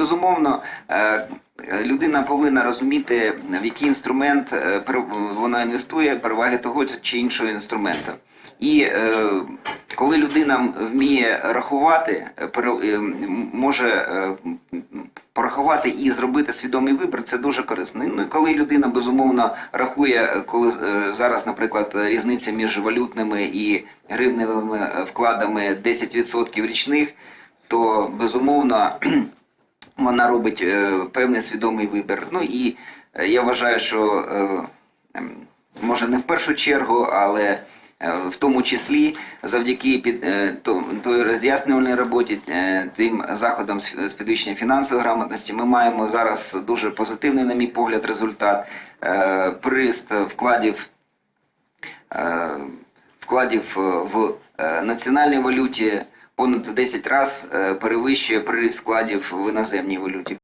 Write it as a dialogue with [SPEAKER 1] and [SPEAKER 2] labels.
[SPEAKER 1] Безумовно, е, людина повинна розуміти, в який інструмент е, вона інвестує, переваги того чи іншого інструменту. І е, коли людина вміє рахувати, може порахувати і зробити свідомий вибір, це дуже корисно. Ну і коли людина безумовно рахує, коли зараз, наприклад, різниця між валютними і гривневими вкладами 10% річних, то безумовно вона робить е, певний свідомий вибір. Ну і е, я вважаю, що е, ем, може не в першу чергу, але в тому числі завдяки під то- той роз'яснювальній роботі, тим заходам з підвищення фінансової грамотності, ми маємо зараз дуже позитивний, на мій погляд, результат. Прирост вкладів вкладів в національній валюті понад в 10 разів перевищує приріст складів в іноземній валюті.